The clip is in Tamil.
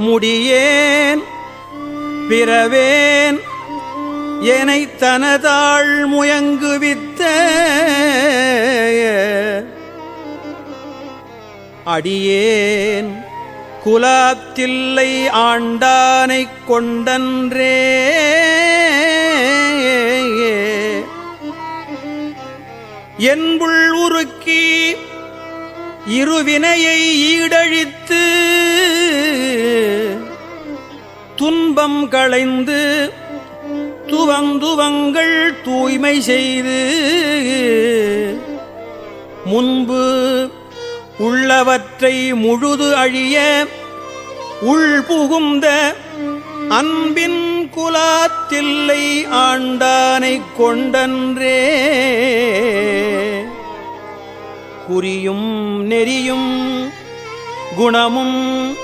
முடியேன் பிறவேன். எனை தனதாள் முயங்குவித்த அடியேன் குலாத்தில்லை ஆண்டானைக் கொண்டன்றே. என்புள் உருக்கி இருவினையை ஈடழித்து துன்பம் களைந்து துவந்துவங்கள் தூய்மை செய்து முன்பு உள்ளவற்றை முழுது அழிய உள்புகுந்த அன்பின் குலாத்தில்லை ஆண்டானை கொண்டன்றே. குறியும் நெறியும் குணமும்